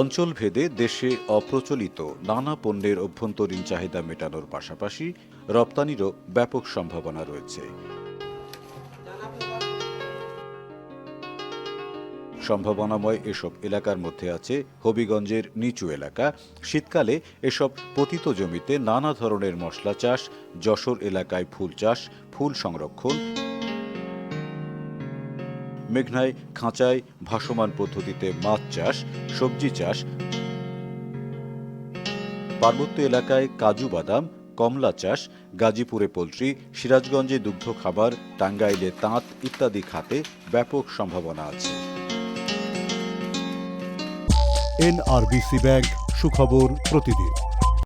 অঞ্চলভেদে দেশে অপ্রচলিত নানা পণ্যের অভ্যন্তরীণ চাহিদা মেটানোর পাশাপাশি রপ্তানিরও ব্যাপক সম্ভাবনা রয়েছে। সম্ভাবনাময় এসব এলাকার মধ্যে আছে হবিগঞ্জের নিচু এলাকা। শীতকালে এসব পতিত জমিতে নানা ধরনের মশলা চাষ, যশোর এলাকায় ফুল চাষ, ফুল সংরক্ষণ মেঘনায় খাঁচায় ভাসমান পদ্ধতিতে মাছ চাষ, সবজি চাষ। পার্বত্য এলাকায় কাজু বাদাম, কমলা চাষ, গাজীপুরে পোলট্রি, সিরাজগঞ্জে দুগ্ধ খাবার টাঙ্গাইলে তাঁত ইত্যাদি খাতে ব্যাপক সম্ভাবনা আছে। এনআরবিসি ব্যাংক সুখবর প্রতিদিন।